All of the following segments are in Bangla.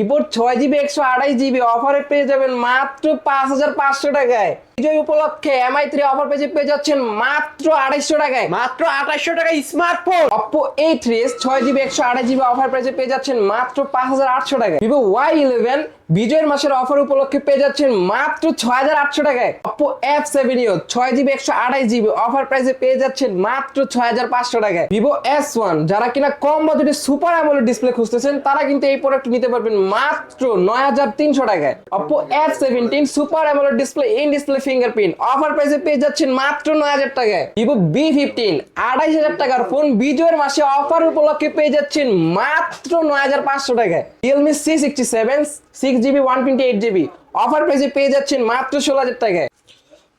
ভিভোর ছয় জিবি একশো আড়াই জিবি অফারে পেয়ে যাবেন মাত্র পাঁচ হাজার পাঁচশো টাকায়। বিজয় উপলক্ষে এমআই থ্রি অফার পেজে পেয়ে যাচ্ছেন মাত্র আড়াইশো টাকায়। মাত্র আঠাশশো টাকা smartphone Oppo A three S ছয় জিবি একশো আড়াই জিবি অফার প্রাইসে পেয়ে যাচ্ছেন মাত্র পাঁচ হাজার আটশো টাকায়। ভিভো ওয়াই ইলেভেন বিজয়ের মাসের অফার উপলক্ষে পেয়ে যাচ্ছেন মাত্র ছয় হাজার আটশো টাকায়। অপো এফ সেভেন ইও ছয় জিবি একশো আড়াই জিবি অফার প্রাইসে পেয়ে যাচ্ছেন মাত্র ছয় হাজার পাঁচশো টাকায়। ভিভো এস ওয়ান যারা কিনা কম বাজেটে সুপার অ্যামোলেড ডিসপ্লে খুঁজতেছেন তারা কিন্তু এই প্রোডাক্ট নিতে পারবেন মাত্র নয় হাজার তিনশো টাকায়। Oppo F seventeen super AMOLED display in display fingerprint offer প্রাইসে পেয়ে যাচ্ছেন মাত্র নয় হাজার টাকায়। ভিভো বি ফিফটিন আড়াইশ হাজার টাকার ফোন বিজয়ের মাসে অফার উপলক্ষে পেয়ে যাচ্ছেন মাত্র নয় হাজার পাঁচশো টাকায়। Realme C sixty seven six GB one twenty eight GB offer প্রাইসে পেয়ে যাচ্ছেন মাত্র ষোলো হাজার টাকায়।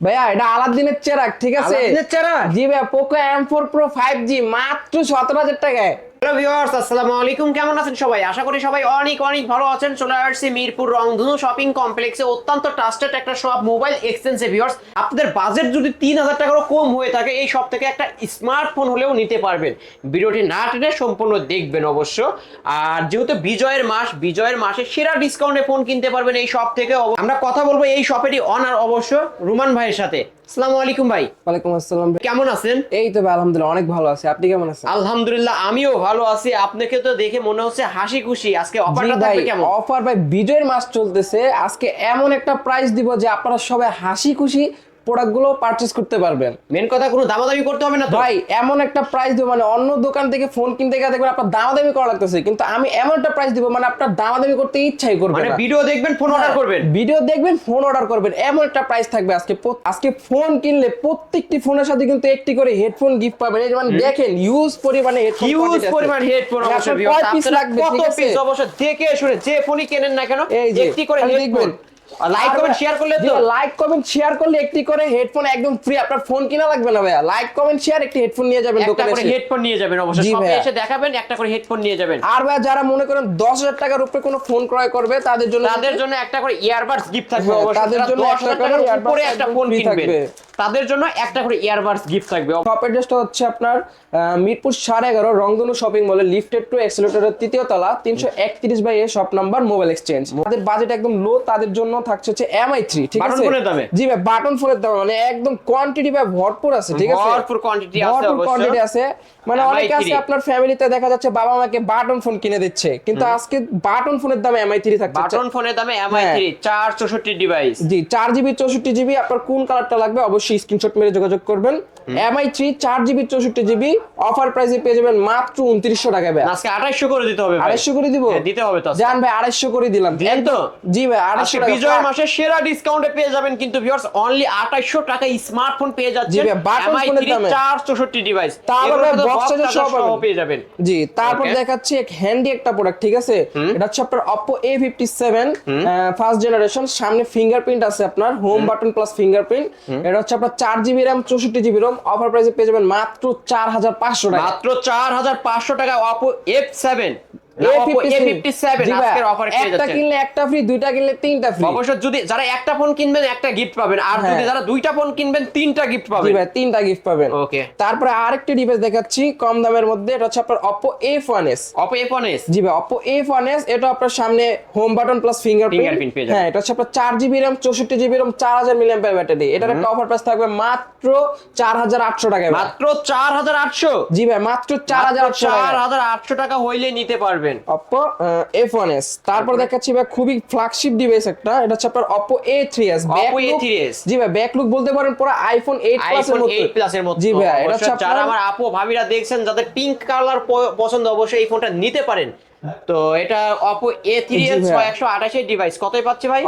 ভাইয়া এটা আলাদিনের চেরাক ঠিক আছে? চেরাগ? জি ভাইয়া Poco M four pro five G মাত্র সতেরো হাজার টাকায়। হ্যালো ভিউয়ার্স আসসালামু আলাইকুম। কেমন আছেন সবাই? আশা করি সবাই অনেক অনেক ভালো আছেন। চলে আসছি মিরপুর রংধনু শপিং কমপ্লেক্সে অত্যন্ত ট্রাস্টেড একটা শপ মোবাইল এক্সচেঞ্জে ভিউয়ার্স আপনাদের বাজেট যদি তিন হাজার টাকারও কম হয়ে থাকে, এই শপ থেকে একটা স্মার্টফোন হলেও নিতে পারবেন। ভিডিওটি না টেনে সম্পূর্ণ দেখবেন অবশ্য। আর যেহেতু বিজয়ের মাস, বিজয়ের মাসে সেরা ডিসকাউন্টে ফোন কিনতে পারবেন এই শপ থেকে। আমরা কথা বলব এই শপেরই অনার অবশ্য, রুমান ভাইয়ের সাথে। আসসালামু আলাইকুম ভাই। ওয়ালাইকুম আসসালাম ভাই। কেমন আছেন? এই তো ভাই আলহামদুলিল্লাহ অনেক ভালো আছে। আপনি কেমন আছেন? আলহামদুলিল্লাহ আমিও ভালো আছি। আপনাকে তো দেখে মনে হচ্ছে হাসি খুশি আজকে অফারটা থাকবে কেমন? অফার ভাই বিজয়ের মাস চলতেছে। আজকে এমন একটা প্রাইস দিব যে আপনারা সবাই হাসি খুশি প্রোডাক্টগুলো পারচেজ করতে পারবেন। মেন কথা কোনো দামাদামি করতে হবে না ভাই এমন একটা প্রাইস দিব মানে অন্য দোকান থেকে ফোন কিনতে গেলে দেখবেন আপনার দামাদামি করা লাগতেছে। কিন্তু আমি এমন একটা প্রাইস দিব মানে আপনার দামাদামি করতে ইচ্ছাই করবে মানে ভিডিও দেখবেন ফোন অর্ডার করবেন? ভিডিও দেখবেন ফোন অর্ডার করবেন। এমন একটা প্রাইস থাকবে আজকে আজকে ফোন কিনলে প্রত্যেকটি ফোনের সাথে কিন্তু একটি করে হেডফোন গিফট পাবেন। এই মানে দেখেন ইউজ পরিমাণে হেডফোন হিউজ পরিমাণ হেডফোন অবশ্য কয় viewers, পিস লাগবে কত পিস অবশ্য দেখে শুনে যে ফোনই কেনেন না কেন একটি করে হেডফোন। লাইক কমেন্ট শেয়ার করলে তো। লাইক কমেন্ট শেয়ার করলে একটি করে হেডফোন একদম ফ্রি আপনার ফোন কিনা লাগবে না ভাইয়া? লাইক কমেন্ট শেয়ার একটি হেডফোন নিয়ে যাবেন দোকানে একটা করে হেডফোন নিয়ে যাবেন অবশ্যই। সবে এসে দেখাবেন একটা করে হেডফোন নিয়ে যাবেন। আর ভাইয়া যারা মনে করেন দশ হাজার টাকার উপরে কোনো ফোন ক্রয় করবে তাদের জন্য তাদের জন্য একটা করে ইয়ারবাডস গিফট থাকবে অবশ্যই। তাদের জন্য 10,000 একটা টাকার উপরে একটা ফোন কিনবেন। তাদের জন্য একটা করে ইয়ারবাডস গিফট থাকবে। শপ অ্যাড্রেসটা হচ্ছে আপনার মিরপুর সাড়ে এগারো রংধনু শপিং মলে লিফটেড টু এক্সেলেটরের তৃতীয় তলা তিনশো একত্রিশ by A shop number mobile exchange তাদের বাজেট একদম লো তাদের জন্য থাকছে হচ্ছে এমআই থ্রি ঠিক আছে? জি ভাই বাটন ফোনের দাম মানে একদম কোয়ান্টিটি ভাই ভরপুর আছে ঠিক আছে? ভরপুর quantity আছে ভরপুর কোয়ান্টিটি আছে। মানে অনেকে আছে আপনার ফ্যামিলিতে দেখা যাচ্ছে বাবা মাকে বাটন ফোন কিনে দিচ্ছে কিন্তু আজকে বাটন ফোনের দাম এমআই থ্রি থাকছে। বাটন ফোনের দামে এমআই হ্যাঁ। থ্রি চার চৌষট্টি ডিভাইস জি চার জিবি চৌষট্টি জিবি আপনার কোন কালারটা লাগবে অবশ্যই স্ক্রিনশট মেরে যোগাযোগ করবেন। এমআই থ্রি চার জিবি চৌষট্টি জিবি অফার প্রাইসে পেয়ে যাবেন মাত্র উনত্রিশশো টাকা ভাই। আজকে আঠাইশশো করে দিতে হবে আড়াইশো করে দিব? হ্যাঁ, দিতে হবে তো জান ভাই আড়াইশো করে দিলাম। তো? জি ভাই আড়াইশো বিজয় সেরা ডিসকাউন্টে পেয়ে যাবেন কিন্তু ভিউয়ার্স অনলি 2800 টাকা স্মার্টফোন পেয়ে যাচ্ছেন জি ভাই, button MI phone এর 3 দামে। 464 ডিভাইস তারপরে box charger সহ পেয়ে যাবেন। জি তারপর দেখাচ্ছি এক হ্যান্ডি একটা প্রোডাক্ট ঠিক আছে? এটা হচ্ছে আপনার Oppo A57 ফার্স্ট জেনারেশন সামনে ফিঙ্গারপ্রিন্ট আছে আপনার হোম। বাটন প্লাস ফিঙ্গারপ্রিন্ট এটা হচ্ছে আপনার চার জিবি র্যাম চৌষট্টি জিবি রোম অফার প্রাইসে পেয়ে যাবেন মাত্র চার হাজার পাঁচশো টাকা। মাত্র 4500 টাকা Oppo F7 না, Oppo A57 একটা কিনলে একটা ফ্রি দুইটা কিনলে তিনটা ফ্রি অবশ্য যদি যারা একটা ফোন কিনবেন একটা গিফট পাবেন। আর হ্যাঁ। যদি যারা দুইটা ফোন কিনবেন তিনটা গিফট জি ভাই তিনটা গিফট পাবেন। Okay. তারপরে আরেকটি ডিভাইস দেখাচ্ছি কম দামের মধ্যে। এটা হচ্ছে আপনার Oppo A1s Oppo A1s জি ভাই Oppo A1s এটা আপনার সামনে হোম বাটন প্লাস ফিঙ্গারপ্রিন্ট পেয়ে যাবেন। হ্যাঁ এটা হচ্ছে আপনার চার জিবি র্যাম চৌষট্টি জিবি র্যাম চার হাজার মিলিয়াম ব্যাটারি এটার একটা অফার প্রাইস থাকবে মাত্র চার হাজার আটশো টাকা মাত্র 4800 জি ভাই মাত্র চার হাজার আটশো চার হাজার আটশো টাকা হইলে নিতে পারবেন। অপো এফ ওয়ান এস তারপর দেখাচ্ছি ভাই খুবই ফ্ল্যাগশিপ ডিভাইস একটা। এটা হচ্ছে আপনার Oppo A three S Oppo A three S জি ভাই ব্যাক লুক বলতে পারেন পুরো iPhone eight plus iPhone 8 plus এর মতো জি ভাই এটা হচ্ছে যারা আপনার আমার আপু ভাবিরা দেখছেন যাদের পিঙ্ক কালার পছন্দ অবশ্যই এই ফোনটা নিতে পারেন। তো এটা Oppo A3s জি ভাই। 128 ডিভাইস কতই পাচ্ছে ভাই?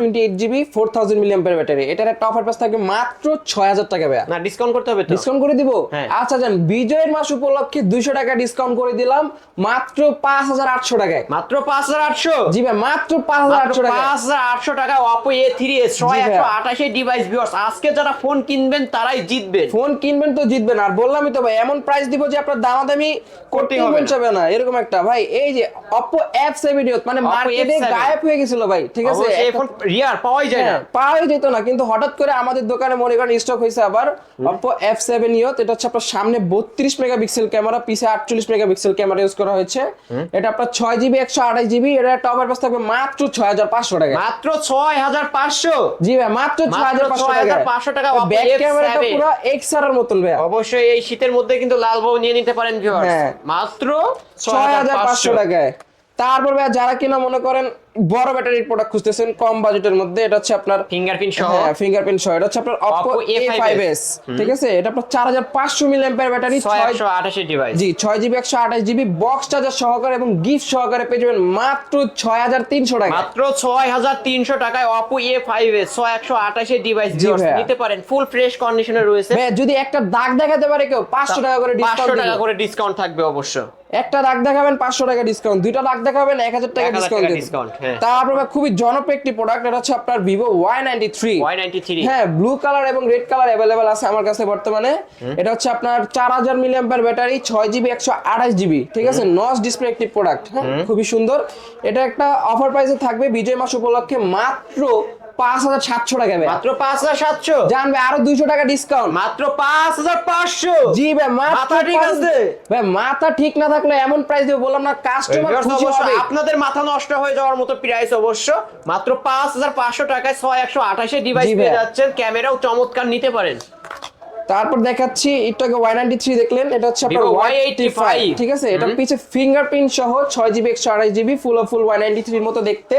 Twenty eight GB four thousand milliamp battery এটার একটা অফার প্রাইস থাকবে মাত্র ছয় হাজার টাকা ভাই না ডিসকাউন্ট করতে হবে তো। ডিসকাউন্ট করে দিব। হ্যাঁ। আচ্ছা জান বিজয়ের মাস উপলক্ষে দুইশো টাকা ডিসকাউন্ট করে দিলাম মাত্র পাঁচ হাজার আটশো টাকায়। মাত্র 5800 জি ভাই মাত্র পাঁচ হাজার মাত্র আটশো টাকা 5800 টাকা Oppo A3s ভাই। 128 ডিভাইস ভিউয়ার্স আজকে যারা ফোন কিনবেন তারাই জিতবেন। ফোন কিনবেন তো জিতবেন। আর বললামই তো ভাই এমন প্রাইস দিব যে আপনার দামাদামি করতে হবে না। এরকম একটা ভাই এই যে Oppo F7 Youth মানে মার্কেটে গায়েব হয়ে গেছিল ভাই ঠিক আছে? একটা- এখন রিয়ার পাওয়াই যায় না। হ্যাঁ, পাওয়াই যেত না কিন্তু হঠাৎ করে আমাদের দোকানে মনে করেন স্টক হয়েছে আবার Oppo F7 Youth এটা হচ্ছে আপনার সামনে 32 মেগাপিক্সেল ক্যামেরা পিছে 48 মেগাপিক্সেল ক্যামেরা ইউজ করা হয়েছে। এটা আপনার 6 জিবি 128 জিবি এটা টপার প্রাইস থাকবে মাত্র 6500 টাকা। মাত্র ছয় হাজার পাঁচশো? জি ভাই মাত্র মাত্র 6500 টাকা। 6500 ব্যাক ক্যামেরাটা F7 পুরো এক্সআর এর মতন ভাই। অবশ্যই এই শীতের মধ্যে কিন্তু লাল বউ নিয়ে নিতে পারেন ভিউয়ার্স হ্যাঁ। মাত্র ছয় হাজার পাঁচশো টাকায়। তারপর ভাই যারা কিনা মনে করেন বড় ব্যাটারির প্রোডাক্ট খুঁজতেছেন কম বাজেটের মধ্যে এটা হচ্ছে আপনার ফিঙ্গারপ্রিন্ট সহ? হ্যাঁ ফিঙ্গারপ্রিন্ট সহ। এটা হচ্ছে আপনার Oppo Oppo A5s ঠিক আছে? এটা আপনার 4500 মিলিঅ্যাম্পিয়ার ব্যাটারি ছয় 6 একশো আঠাশি ডিভাইস জি 6 জিবি 128 জিবি বক্স চার্জার সহকারে এবং গিফট সহকারে পেয়ে যাবেন মাত্র 6300 টাকা। মাত্র ছয় হাজার তিনশো টাকায় অপো এ ফাইভ এস ছয় একশো আঠাশের ডিভাইস নিতে পারেন। ফুল ফ্রেশ কন্ডিশনে রয়েছে। যদি একটা দাগ দেখাতে পারে কেউ 500 টাকা করে ডিসকাউন্ট টাকা করে ডিসকাউন্ট থাকবে অবশ্য। একটা দাগ দেখাবেন 500 টাকা ডিসকাউন্ট দুইটা দাগ দেখাবেন 1000 টাকা 1000 ডিসকাউন্ট টাকা discount, হ্যাঁ। তারপর খুবই জনপ্রিয় একটি প্রোডাক্ট এটা হচ্ছে আপনার ভিভো ওয়াই নাইনটি থ্রি হ্যাঁ ব্লু কালার এবং রেড কালার অ্যাভেলেবেল আছে আমার কাছে বর্তমানে। এটা হচ্ছে আপনার চার হাজার মিলিয়াম্পার ব্যাটারি ছয় জিবি একশো আঠাশ জিবি ঠিক আছে? নস ডিসপ্লে একটি প্রোডাক্ট হ্যাঁ? খুবই সুন্দর। এটা একটা অফার প্রাইসে থাকবে বিজয় মাস উপলক্ষে মাত্র পাঁচ হাজার সাতশো টাকা ভাই। মাত্র পাঁচ হাজার সাতশো? জানবে আরও দুইশো টাকা ডিসকাউন্ট মাত্র পাঁচ হাজার পাঁচশো? জি ভাই মাথা ঠিক আছে? ভাই মাথা ঠিক না থাকলে এমন প্রাইস দেবো বললাম না কাস্টমার Viewers, খুশি হবে আপনাদের মাথা নষ্ট হয়ে যাওয়ার মতো প্রাইস অবশ্য। মাত্র পাঁচ হাজার পাঁচশো টাকায় ছয় একশো আঠাশে ডিভাইস পেয়ে যাচ্ছেন। ক্যামেরাও চমৎকার নিতে পারেন। তারপর দেখাচ্ছি আগে ওয়াই নাইনটি থ্রি দেখলেন এটা হচ্ছে আপনার ওয়াই এইটটি ফাইভ Y85 ঠিক আছে? এটা পিছে ফিঙ্গারপ্রিন্ট সহ ছয় জিবি একশো আড়াই GB full full Y ninety থ্রির মতো দেখতে।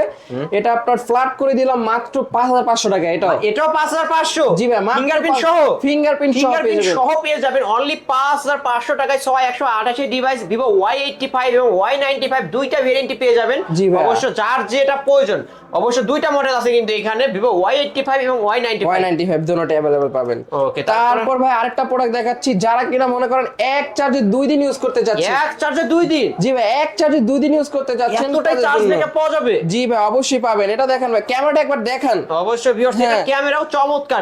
এটা আপনার ফ্ল্যাট করে দিলাম মাত্র পাঁচ হাজার পাঁচশো টাকা এটা এটাও পাঁচ হাজার পাঁচশো। জি ভাই, ফিঙ্গারপ্রিন্ট সহ। সহ ফিঙ্গারপ্রিন্ট যাবেন। সহ পেয়ে যাবেন। অনলি পাঁচ হাজার পাঁচশো টাকায় ছয় একশো আঠাশি device Vivo Y eighty five এবং ওয়াই নাইনটি ফাইভ দুইটা ভেরিয়েন্টই পেয়ে যাবেন। জি। অবশ্য যার যেটা প্রয়োজন অবশ্য দুইটা মডেল আছে কিন্তু এখানে ভিভো ওয়াই এইটটি ফাইভ এবং Y ninety Y ninety five দুটোটা available পাবেন। Okay, তারপর? ভাই আরেকটা প্রোডাক্ট দেখাচ্ছি। যারা কিনা মনে করেন এক চার্জে দুই দিন ইউজ করতে চাচ্ছে এক চার্জে দুই দিন? জি ভাই এক চার্জে দুই দিন ইউজ করতে চাচ্ছেন। এতটাই চার্জ। থেকে পাওয়া যাবে? জি ভাই অবশ্যই পাবেন। এটা দেখেন ভাই ক্যামেরাটা একবার দেখান। অবশ্যই ভিউয়ার্স এটা। ক্যামেরাও চমৎকার।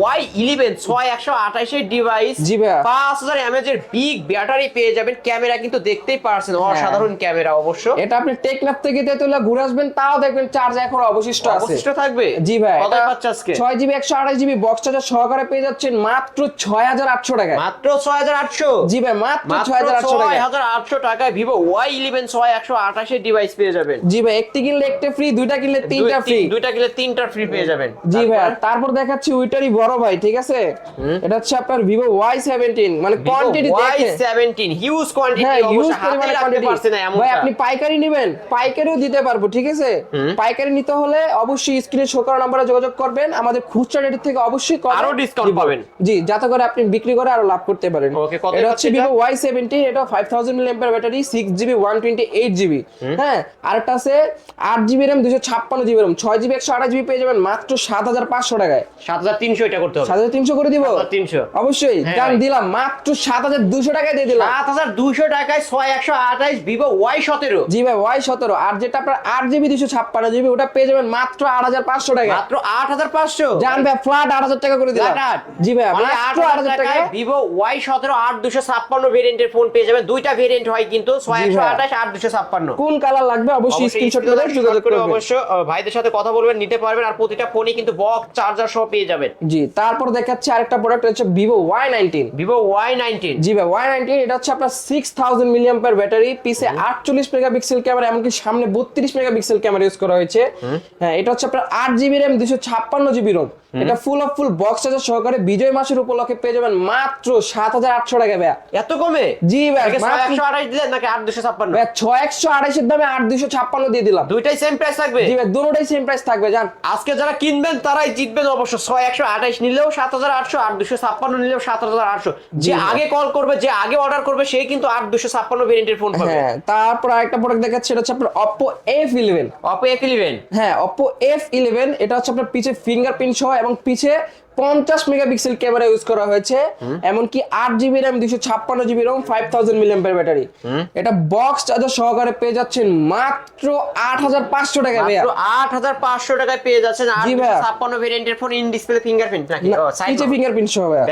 ওয়াই ইলেভেন ছয় একশো ডিভাইস জি। পাঁচ হাজার এমএচ এর বিগ ব্যাটারি পেয়ে যাবেন। ক্যামেরা কিন্তু দেখতেই পারছেন হ্যাঁ। অসাধারণ ক্যামেরা অবশ্য। এটা আপনি টেকনাফ থেকে তেতুলা ঘুরে আসবেন তাও দেখবেন চার্জ এখন অবশিষ্ট আছে। অবশিষ্ট থাকবে? জি ভাই কত পাচ্ছে আজকে? ছয় জিবি একশো আঠাশ জিবি বক্স চার্জার সহকারে পেয়ে যাচ্ছেন মাত্র ছয় হাজার আটশো টাকা মাত্র ছয় হাজার আটশো? জি ভাই মাত্র মাত্র ছয় হাজার আটশো টাকা হাজার আটশো টাকায় ভিভো ওয়াই ইলেভেন ছয় একশো আঠাশের ডিভাইস পেয়ে যাবেন। জি ভাই একটি কিনলে একটা ফ্রি দুইটা কিনলে তিনটা ফ্রি দুইটা কিনলে তিনটা ফ্রি পেয়ে যাবেন। জি ভাই তারপর? দেখাচ্ছি ওইটারই বড় ভাই ঠিক আছে? এটা হচ্ছে আপনার ভিভো ওয়াই সেভেন্টিন মানে কোয়ান্টিটি দেখেন Y17 হিউজ কোয়ান্টিটি হ্যাঁ ইউজ পরিমাণে কোয়ান্টিটি ভাই আপনি পাইকারি নেবেন পাইকারিও দিতে পারব ঠিক আছে? পাইকারি নিতে হলে অবশ্যই স্ক্রিনে শো করা নাম্বারে যোগাযোগ করবেন। আমাদের খুচরা রেটের থেকে অবশ্যই আরও discount পাবেন। জি যাতে করে আপনি বিক্রি করে আরও লাভ করতে পারেন। এটা হচ্ছে? ভিভো ওয়াই সেভেন্টি এটা five thousand battery six GB one twenty eight GB হ্যাঁ আরেকটা আছে আট জিবি র্যাম দুশো ছাপ্পান্ন জিবি র্যাম ছয় জিবি একশো আঠাশ জিবি পেয়ে যাবেন মাত্র সাত হাজার পাঁচশো টাকায়। সাত হাজার তিনশো এটা করতে হবে। সাত হাজার তিনশো করে দিব? 7300 অবশ্যই। হ্যাঁ গান ভাই। দিলাম। মাত্র সাত হাজার দুশো টাকায় দিয়ে দিলাম। সাত হাজার দুইশো টাকায় ছয় একশো আঠাইশ ভিভো ওয়াই সতেরো। জি ভাই ওয়াই সতেরো। আর যেটা আপনার আট জিবি দুশো ছাপ্পান্ন জিবি ওটা পেয়ে যাবেন মাত্র আট হাজার পাঁচশো টাকা মাত্র আট হাজার পাঁচশো। জান ভাই ফ্ল্যাট আট হাজার টাকা করে দিলাম। জি ভাই আট হাজার টাকায় ভিভো ওয়াই সতেরো আট দুশো ছাপ্পান্ন ভেরিয়েন্টের ফোন পেয়ে যাবেন। দুইটা ভেরিয়েন্ট হয় কিন্তু ছয় একশো আঠাশ আট দুশো ছাপ্পান্ন। কোন কালার লাগবে? অবশ্যই অবশ্যই স্ক্রিনশট করে যোগাযোগ করে অবশ্য ভাইদের সাথে কথা বলবেন নিতে পারবেন আর প্রতিটা ফোনই কিন্তু বক্স চার্জার সহ পেয়ে যাবেন। জি তারপর দেখাচ্ছে আরেকটা প্রোডাক্ট হচ্ছে Vivo Y nineteen Vivo Y nineteen জি ভাই ওয়াই নাইনটিন এটা হচ্ছে আপনার সিক্স থাউজেন্ড মিলিয়াম্পার ব্যাটারি আটচল্লিশ মেগাপিক্সেল ক্যামেরা এমনকি সামনে বত্রিশ মেগাপিক্সেল ক্যামেরা ইউজ করা হয়েছে। হ্যাঁ এটা হচ্ছে আপনার আট জিবি র্যাম দুশো ছাপ্পান্ন জিবি রোম এটা full of full box charger সহকারে বিজয় মাসের উপলক্ষে পেয়ে যাবেন মাত্র সাত হাজার আটশো টাকা ভাইয়া। এত কমে? জি একশো দিলেন নাকি আট দুশো ছাপ্পান্ন? ছয় একশো আড়াইশের দামে আট দুশো ছাপ্পান্ন দিয়ে দিলাম। দুইটাই সেম প্রাইস থাকবে? জি ভাই দুটোটাই সেম প্রাইস থাকবে জান। আজকে যারা কিনবেন তারাই জিতবেন অবশ্য ছয় একশো আঠাইশ নিলেও সাত হাজার আটশো আট দুশো ছাপ্পান্ন নিলেও সাত হাজার আটশো। যে আগে কল করবে যে আগে অর্ডার করবে সে কিন্তু আট দুশো ছাপ্পান্ন ভেরিয়েন্টের ফোন পাবে। হ্যাঁ তারপর আরেকটা প্রোডাক্ট দেখাচ্ছি এটা হচ্ছে আপনার Oppo F eleven Oppo F eleven হ্যাঁ অপো এফ ইলেভেন এটা হচ্ছে আপনার পিছে ফিঙ্গারপ্রিন্ট সহ এবং পিছে পঞ্চাশ মেগাপিক্সেল ক্যামেরা ইউজ করা হয়েছে এমনকি আট জিবি র্যাম দুশো ছাপ্পান্ন GB ROM five thousand milliamp battery এটা বক্স চার্জার সহকারে পেয়ে যাচ্ছেন মাত্র আট হাজার পাঁচশো টাকা ভাইয়া। আট হাজার পাঁচশো টাকায় পেয়ে যাচ্ছেন জি ভাইয়া। ছাপ্পান্ন ভেরিয়েন্টের ফোন ইন ডিসপ্লে ফিঙ্গারপ্রিন্ট নাকি? নিচে ফিঙ্গারপ্রিন্ট সহ ভাইয়া।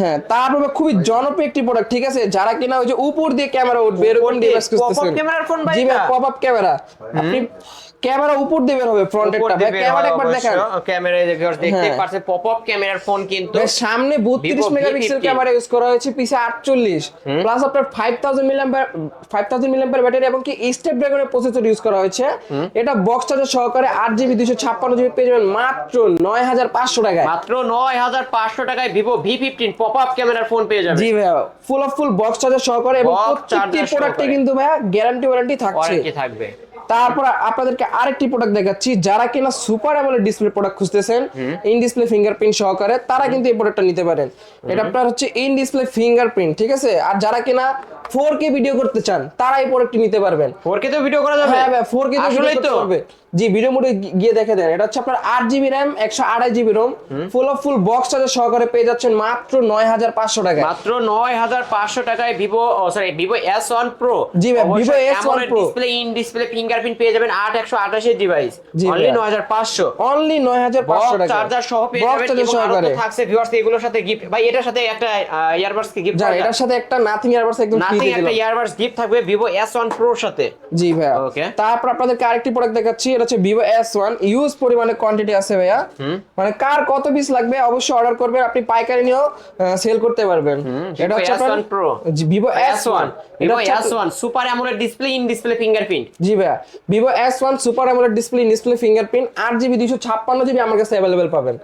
হ্যাঁ তারপরে খুবই জনপ্রিয় একটি প্রোডাক্ট ঠিক আছে? যারা কিনা ওই যে উপর দিয়ে ক্যামেরা উঠবে এরকম দিয়ে ডিভাইস pop-up খুঁজতেছেন। camera র ভাই জি ভাই পপ আপ ক্যামেরা আপনি ক্যামেরা উপর দিয়ে বের হবে ফ্রন্টেরটা। ভাই ক্যামেরা একবার দেখেন। ক্যামেরায় দেখে দেখতে হ্যাঁ। পারছে পপ আপ ক্যামেরার ফোন কিন্তু সামনে বত্রিশ Vivo মেগাপিক্সেল ক্যামেরা ইউজ করা হয়েছে পিছে আটচল্লিশ। প্লাস আপনার five thousand milliamp five thousand milliamp battery এবং কি স্টেপ ড্রাগনের প্রসেসর ইউজ করা হয়েছে। এটা বক্স চার্জার সহকারে আট জিবি দুশো ছাপ্পান্ন জিবি পেয়ে যাবেন মাত্র নয় হাজার পাঁচশো টাকায়। মাত্র নয় হাজার পাঁচশো টাকায় Vivo V fifteen pop up ক্যামেরার ফোন পেয়ে যাবে জি ভাইয়া full of full box charger সহকারে এবং প্রত্যেকটি প্রোডাক্টে কিন্তু ভাইয়া গ্যারান্টি ওয়ারেন্টি থাকছে। ওয়ারেন্টি থাকবে। তারপর আপনাদেরকে আরেকটি প্রোডাক্ট দেখাচ্ছি যারা কিনা সুপার অ্যাবলের ডিসপ্লে প্রোডাক্ট খুঁজতেছেন ইন ডিসপ্লে ফিঙ্গারপ্রিন্ট সহকারে তারা কিন্তু এই প্রোডাক্টটা নিতে পারেন। এটা আপনার হচ্ছে ইন ডিসপ্লে ফিঙ্গারপ্রিন্ট ঠিক আছে? আর যারা কিনা ফোর কে ভিডিও করতে চান তারা এই প্রোডাক্টটি নিতে পারবেন। ফোর কে তো ভিডিও করা যাবে। হ্যাঁ ভাই 4K তো আসলেই করতে তো। জি ভিডিও মোডে গিয়ে দেখে দেন। এটা হচ্ছে আপনার 8 GB RAM 128 GB ROM full of full box charger সহকারে পেয়ে যাচ্ছেন মাত্র 9500 টাকায়। মাত্র নয় হাজার পাঁচশো টাকায় Vivo sorry Vivo S one pro জি ভাই, Vivo S1 Pro। Display in display fingerprint পেয়ে যাবেন আট একশো আঠাশের ডিভাইস অনলি নয় হাজার পাঁচশো। অনলি 9500 টাকা চার্জার সহ পেয়ে যাবেন এবং আরও তো সহকারে। থাকছে ভিউয়ার্স এগুলোর সাথে গিফট ভাই এটার সাথে একটা ইয়ারবাডস কি গিফট এটার সাথে একটা নাথিং এয়ারবাডস একদম ফ্রি নাথিং একটা ইয়ারবাডস গিফট থাকবে ভিভো এস ওয়ান প্রোর সাথে। জি ভাই Okay. তারপর আপনাদেরকে আরেকটি প্রোডাক্ট দেখাচ্ছি। এটা হচ্ছে ভিভো এস ওয়ান ইউজ পরিমাণে কোয়ান্টিটি আছে ভাইয়া। মানে কার কত পিস লাগবে অবশ্যই অর্ডার করবেন আপনি পাইকারি নিয়েও সেল করতে পারবেন। এটা হচ্ছে S1 Pro। Vivo S one Vivo S one super AMOLED display in display fingerprint জি ভাইয়া Vivo S one super AMOLED display display fingerprint আট জিবি দুশো ছাপ্পান্ন জিবি আমার কাছে অ্যাভেলেবেল পাবেন।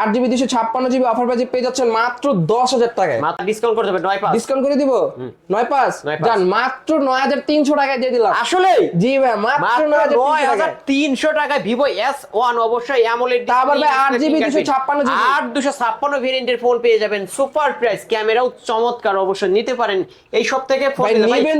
আট জিবি দুশো ছাপ্পান্ন জিবি অফার প্রাইজে পেয়ে যাচ্ছেন মাত্র দশ হাজার টাকায়। ডিসকাউন্ট করতে হবে নয় পাঁচ। ডিসকাউন্ট করে দিব? নয় পাঁচ? যান মাত্র নয় হাজার তিনশো টাকায় দিয়ে দিলাম। আসলে জি ভাইয়া মাত্র নয় হাজার তিনশো টাকায় ভিভো এস ওয়ান অবশ্যই অ্যামোলেড তা আবার ভাই 8GB 256 GB আট দুশো ছাপ্পান্ন ভেরিয়েন্টের ফোন পেয়ে যাবেন। সুপার প্রাইস ক্যামেরাও চমৎকার অবশ্যই নিতে পারেন। এই সব থেকে ফোন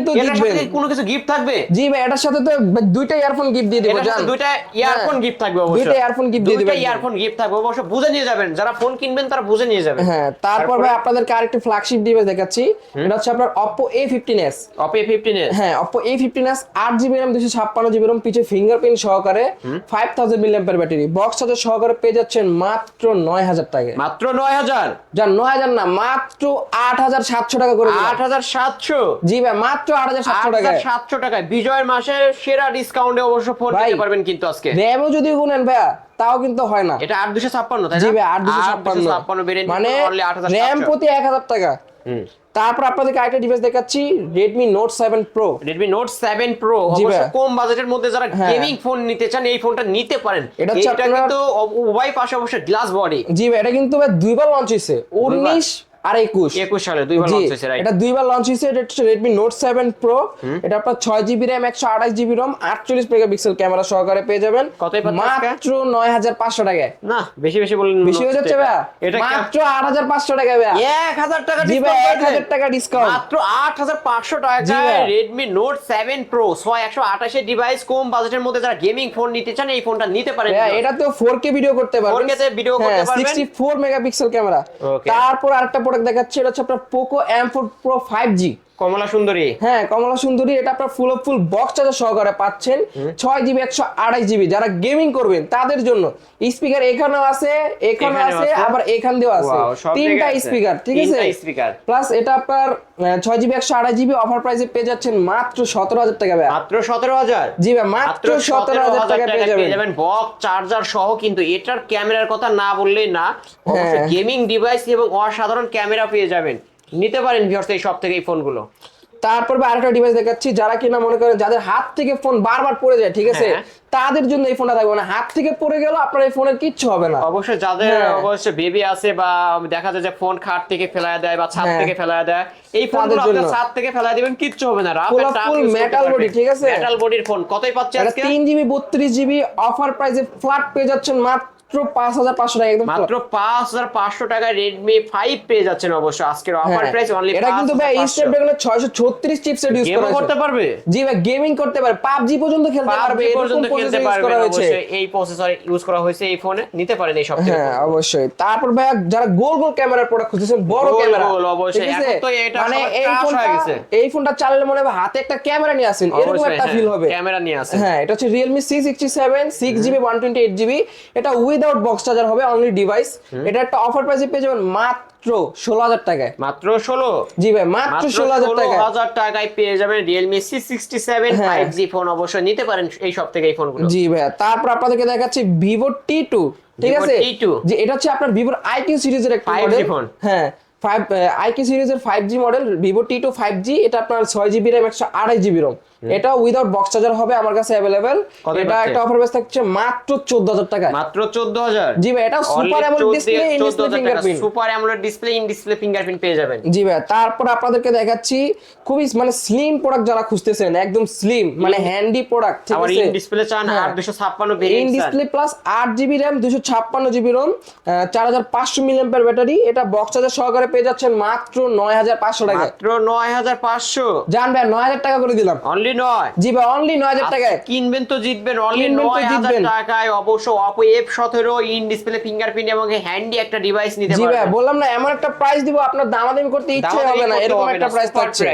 তো জিতবেন। কোনো কিছু গিফট থাকবে? জি ভাই এটার সাথে তো দুইটা ইয়ারফোন গিফট দিয়ে দিব জান। দুইটা ইয়ারফোন হ্যাঁ। গিফট থাকবে অবশ্যই। দুইটা earphone gift দিয়ে দুইটা ইয়ারফোন গিফট থাকবে। অবশ্য বুঝে নিয়ে যাবেন। যারা ফোন কিনবেন তারা বুঝে নিয়ে যাবেন। হ্যাঁ তারপর ভাই আপনাদেরকে আরেকটি ফ্ল্যাগশিপ ডিভাইস দেখাচ্ছি। এটা হচ্ছে আপনার Oppo A15s অপে ফিফটিন এর হ্যাঁ Oppo A15s 8 GB RAM 256 GB RAM পিছে ফিঙ্গারপ্রিন্ট সহকারে 5000 মিলিঅ্যাম্পিয়ার ব্যাটারি বক্স চার্জার সহকারে পেয়ে যাচ্ছেন মাত্র 9000 টাকায় মাত্র নয় হাজার? যান 9000 না মাত্র 8700 টাকা করে আট হাজার সাতশো? জি ভাই মাত্র 8700 টাকায় সাতশো টাকা। সাতশো টাকায়। বিজয়ের মাসে সেরা ডিসকাউন্টে অবশ্য ফোন নিতে পারবেন কিন্তু আজকে। র্যামও যদি গুনেন ভাইয়া তাও কিন্তু হয় না। এটা আট দুশো ছাপ্পান্ন তাই জি না ভাই আট দুশো ছাপ্পান্ন। মানে র্যাম প্রতি এক হাজার টাকা। তারপর আপনাদেরকে আরেকটা ডিভাইস দেখাচ্ছি Redmi Note 7 Pro Redmi Note 7 Pro অবশ্য কম বাজেটের মধ্যে যারা হ্যাঁ। গেমিং ফোন নিতে চান এই ফোনটা নিতে পারেন। এটা কিন্তু উভয় পাশে অবশ্য গ্লাস বডি জি ভাই এটা কিন্তু ভাই দুইবার লঞ্চ হয়েছে উনিশ আর একুশ। একুশ সালে দুইবার লঞ্চ হয়েছে এটা দুইবার লঞ্চ হয়েছে এটা রেডমি নোট সেভেন প্রো এটা আপনার ছয় জিবি র্যাম একশো আঠাশ জিবি রম আটচল্লিশ মেগাপিক্সেল ক্যামেরা সহকারে পেয়ে যাবেন। মাত্র নয় হাজার পাঁচশো টাকায়। না বেশি বেশি বললেন বেশি হয়ে যাচ্ছে ভাইয়া। এটা মাত্র আট হাজার পাঁচশো টাকা ভাইয়া। এক হাজার টাকা জি ভাই এক হাজার টাকা ডিসকাউন্ট মাত্র আট হাজার পাঁচশো টাকায় রেডমি নোট সেভেন প্রো ছয় একশো আঠাশের ডিভাইস কম বাজেটের মধ্যে যারা গেমিং ফোন নিতে চান এই ফোনটা নিতে পারেন এটা তো 4K ভিডিও করতে পারবেন। 4K তে video করতে পারবেন। 64 মেগাপিক্সেল ক্যামেরা. তারপর আরেকটা প্রোডাক্ট দেখাচ্ছি এটা হচ্ছে আপনার পোকো M4 Pro 5G কমলা সুন্দরী। হ্যাঁ কমলা সুন্দরী এটা আপনার full of full box charger সহকারে পাচ্ছেন। ছয় জিবি একশো আড়াই জিবি যারা গেমিং করবেন তাদের জন্য। স্পিকার এখানেও আছে এখানেও আছে। আবার এখান দিয়েও আছে তিনটা স্পিকার ঠিক আছে? speaker। প্লাস এটা আপনার ছয় জিবি একশো আড়াই জিবি অফার প্রাইসে পেয়ে যাচ্ছেন মাত্র সতেরো হাজার টাকা মাত্র সতেরো হাজার? জি ভাই মাত্র সতেরো হাজার টাকা পেয়ে যাবেন। বক্স চার্জার সহ কিন্তু এটার ক্যামেরার কথা না বললেই না অবশ্যই হ্যাঁ। গেমিং ডিভাইস এবং অসাধারণ ক্যামেরা পেয়ে যাবেন। নিতে পারেন ভিউয়ার্স এই সব থেকে এই ফোনগুলো তারপর ভাই আরেকটা ডিভাইস দেখাচ্ছি যারা কিনা মনে করেন যাদের হাত থেকে ফোন বারবার পড়ে যায় ঠিক আছে হ্যাঁ। তাদের জন্য এই ফোনটা থাকবে না হাত থেকে পড়ে গেল আপনার এই ফোনের কিচ্ছু হবে না অবশ্যই যাদের হ্যাঁ। অবশ্যই বেবি আছে বা দেখা যায় যে ফোন খাট থেকে ফেলায় দেয় বা ছাদ হ্যাঁ। থেকে ফেলায় দেয় এই ফোন জন্য। ছাদ থেকে ফেলায় দিবেন কিচ্ছু হবে না রাফ এন্ড metal পারবেন। body, ঠিক আছে? মেটাল বডির ফোন কতই পাচ্ছেন আজকে তিন জিবি বত্রিশ জিবি অফার প্রাইসে ফ্ল্যাট পেয়ে যাচ্ছেন মাত্র পাঁচ হাজার পাঁচশো টাকা একদম মাত্র পাঁচ হাজার পাঁচশো টাকায় রেডমি ফাইভ পেয়ে যাচ্ছেন অবশ্য। আজকের অফার হ্যাঁ, প্রাইস অনলি এটা কিন্তু ভাই ছত্রিশ চিপসেট ইউজ করা করতে পারবে? জি ভাই গেমিং করতে পারে পাবজি পর্যন্ত খেলতে পারবে পর্যন্ত খেলতে পারবে অবশ্যই। এই প্রসেসর ইউজ করা হয়েছে এই ফোনে নিতে পারেন এই সব হ্যাঁ অবশ্যই। তারপর ভাই যারা গোল গোল ক্যামেরার প্রোডাক্ট বড় ক্যামেরা। গোল, অবশ্যই। এখন তো এটা মানে এই ফোনটা এই ফোনটা চালালে মনে হবে হাতে একটা ক্যামেরা নিয়ে আসেন। এরকম একটা ফিল হবে। ক্যামেরা নিয়ে আসে হ্যাঁ এটা হচ্ছে Realme C sixty seven six GB without box charger হবে অনলি ডিভাইস এটা একটা অফার প্রাইসে পেয়ে যাবেন মাত্র ষোলো হাজার টাকায়। মাত্র ষোলো। জি ভাই মাত্র ষোলো হাজার টাকায়। হাজার টাকায় পেয়ে যাবেন Realme C sixty seven. Five G phone অবশ্যই নিতে পারেন এই সব থেকে এই ফোনগুলো জি ভাইয়া তারপর আপনাদেরকে দেখাচ্ছি ভিভো টি টু ঠিক আছে? T2 যে এটা হচ্ছে আপনার ভিভোর আইকিউ সিরিজের একটা 5G মডেল ফোন। হ্যাঁ ফাইভ আইকিউ সিরিজের five G model Vivo T two five G এটা আপনার ছয় জিবি র্যাম একশো আড়াই জিবি রোম এটা উইদাউট বক্স চার্জার হবে আমার কাছে কত এটা একটা অফার বেস থাকছে মাত্র চোদ্দ হাজার টাকায়। মাত্র চোদ্দ হাজার জি ভাই এটা super AMOLED display in display fingerprint super AMOLED display in display fingerprint পেয়ে যাবেন। জি ভাই তারপর আপনাদেরকে দেখাচ্ছি খুবই মানে স্লিম প্রোডাক্ট যারা খুঁজতেছেন একদম স্লিম মানে হ্যান্ডি প্রোডাক্ট ঠিক আছে? ইন ডিসপ্লে চান। আর দুশো ছাপ্পান্ন ইন ডিসপ্লে প্লাস আট জিবি র্যাম দুশো ছাপ্পান্ন জিবি রোম চার হাজার পাঁচশো মিলিয়াম্পের ব্যাটারি এটা বক্স চার্জার সহকারে পেয়ে যাচ্ছেন মাত্র নয় হাজার পাঁচশো টাকায়। মাত্র নয় হাজার পাঁচশো। জান ভাই নয় হাজার টাকা করে দিলাম। অনলি নয়। জি ভাই অনলি নয় হাজার টাকায়। কিনবেন তো জিতবেন অনলি কিনবেন তো নয় হাজার জিতবেন। টাকায় অবশ্য অপো এফ সতেরো ইন ডিসপ্লে ফিঙ্গারপ্রিন্ট এবং হ্যান্ডি একটা ডিভাইস নিতে জি ভাই বললাম না এমন একটা প্রাইস দিব আপনার দামাদামি করতে ইচ্ছে হবে না এরকম একটা প্রাইস থাকছে।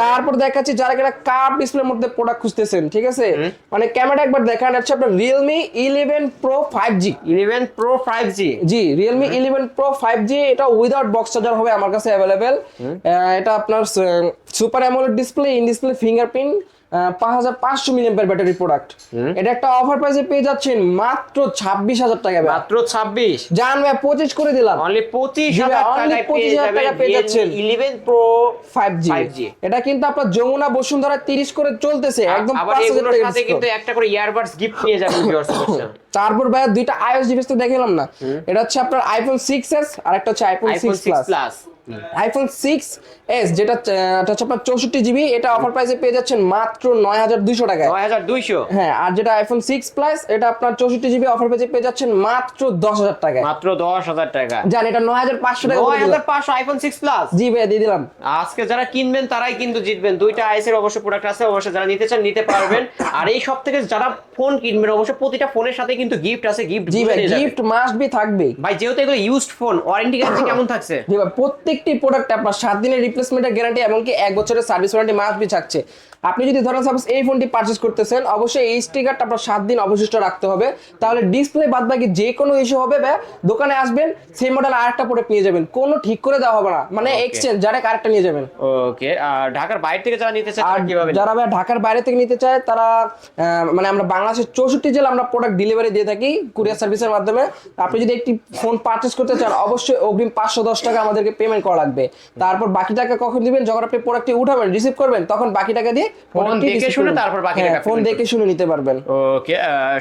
তারপর দেখাচ্ছি যারা কিনা কার্ভ ডিসপ্লের মধ্যে প্রোডাক্ট খুঁজতেছেন ঠিক আছে? মানে ক্যামেরা একবার দেখান হচ্ছে আপনার Realme eleven pro five G eleven pro five G জি Realme eleven pro five G এটা উইদাউট বক্স চার্জার হবে আমার কাছে অ্যাভেলেবেল এটা আপনার super AMOLED display in display fingerprint পাঁচ হাজার পাঁচশো মিলিয়ামের ব্যাটারি প্রোডাক্ট এটা একটা অফার প্রাইসে পেয়ে যাচ্ছেন মাত্র ছাব্বিশ হাজার টাকা মাত্র ছাব্বিশ? জান ভাই পঁচিশ করে দিলাম। অনলি পঁচিশ জি ভাই, হাজার only টাকায় পেয়ে 25,000 টাকা পেয়ে যাচ্ছেন। ইলেভেন প্রো ফাইভ জি 5G এটা কিন্তু আপনার যমুনা বসুন্ধরা তিরিশ করে চলতেছে একদম পাঁচ হাজার টাকা সাথে কিন্তু একটা করে ইয়ারবাডস গিফট নিয়ে যাবেন তারপর ভাই দুইটা আইওএস ডিভাইস তো দেখালাম না। এটা হচ্ছে আপনার আইফোন সিক্স এস আর একটা হচ্ছে iPhone six plus iPhone six S যেটা হচ্ছে আপনার চৌষট্টি জিবি এটা অফার প্রাইসে পেয়ে যাচ্ছেন মাত্র নয় হাজার দুইশো টাকায়। নয় হাজার দুইশো। হ্যাঁ আর যেটা আইফোন সিক্স প্লাস এটা আপনার চৌষট্টি জিবি অফার প্রাইসে পেয়ে যাচ্ছেন মাত্র দশ হাজার টাকায়। মাত্র দশ হাজার টাকা। জান এটা নয় হাজার পাঁচশো টাকা নয় হাজার পাঁচশো আইফোন সিক্স প্লাস জি ভাই দিয়ে দিলাম। আজকে যারা কিনবেন তারাই কিন্তু জিতবেন। দুইটা আইসের অবশ্য প্রোডাক্ট আছে অবশ্যই যারা নিতে চান নিতে পারবেন। আর এই সব থেকে যারা ফোন কিনবেন অবশ্য প্রতিটা ফোনের সাথে কিন্তু গিফট আছে গিফট জি ভাই গিফট মাস্ট বি থাকবে ভাই যেহেতু এগুলো ইউজড ফোন ওয়ারেন্টি গ্যারান্টি কেমন থাকছে? জি ভাই প্রত্যেকটি প্রোডাক্ট আপনার সাত দিনের রিপ্লেসমেন্টের গ্যারান্টি এমনকি এক বছরের সার্ভিস ওয়ারেন্টি মাস্ট বি থাকছে। আপনি যদি ধরেন সাপোজ এই ফোনটি পারচেস করতেছেন অবশ্যই এই স্টিকারটা আপনার সাত দিন অবশিষ্ট রাখতে হবে। তাহলে ডিসপ্লে বাদ বাকি যে কোনো ইস্যু হবে বা দোকানে আসবেন সেই মডেল আরেকটা প্রোডাক্ট নিয়ে যাবেন। কোনো ঠিক করে দেওয়া হবে না। মানে এক্সচেঞ্জ যারা আরেকটা নিয়ে যাবেন। ওকে আর ঢাকার বাইরে থেকে যারা নিতে চায় আর কীভাবে যারা ভাই ঢাকার বাইরে থেকে নিতে চায় তারা মানে আমরা বাংলাদেশের চৌষট্টি জেলা আমরা প্রোডাক্ট ডেলিভারি দিয়ে থাকি কুরিয়ার সার্ভিসের মাধ্যমে। আপনি যদি একটি ফোন পারচেস করতে চান অবশ্যই অগ্রিম পাঁচশো দশ টাকা আমাদেরকে পেমেন্ট করা লাগবে। তারপর বাকি টাকা কখন দিবেন? যখন আপনি প্রোডাক্টটি উঠাবেন রিসিভ করবেন তখন বাকি টাকা দিয়ে ফোন দেখে শুনে তারপর বাকি হ্যাঁ, টাকা ফোন দেখে শুনে নিতে পারবেন। ওকে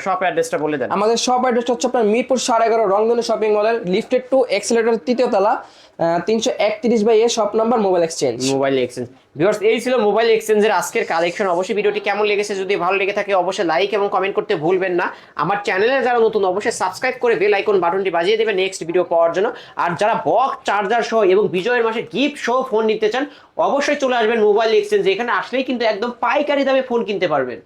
শপ অ্যাড্রেসটা বলে দেন। আমাদের শপ অ্যাড্রেসটা হচ্ছে আপনার মিরপুর সাড়ে এগারো রংধনু শপিং মলের লিফটেড টু এক্সেলেটর তৃতীয় তলা তিনশো একত্রিশ by A shop number mobile exchange mobile exchange viewers, এই ছিল মোবাইল এক্সচেঞ্জের আজকের কালেকশন অবশ্যই ভিডিওটি কেমন লেগেছে, যদি ভালো লেগে থাকে অবশ্যই লাইক এবং কমেন্ট করতে ভুলবেন না। আমার চ্যানেলে যারা নতুন, অবশ্যই সাবস্ক্রাইব করে বেল আইকন বাটনটি বাজিয়ে দেবেন নেক্সট ভিডিও পাওয়ার জন্য। আর যারা বক চার্জার সহ এবং বিজয়ের মাসে গিফট সহ ফোন নিতে চান, অবশ্যই চলে আসবেন মোবাইল এক্সচেঞ্জে। এখানে আসলেই কিন্তু একদম পাইকারি দামে ফোন কিনতে পারবেন।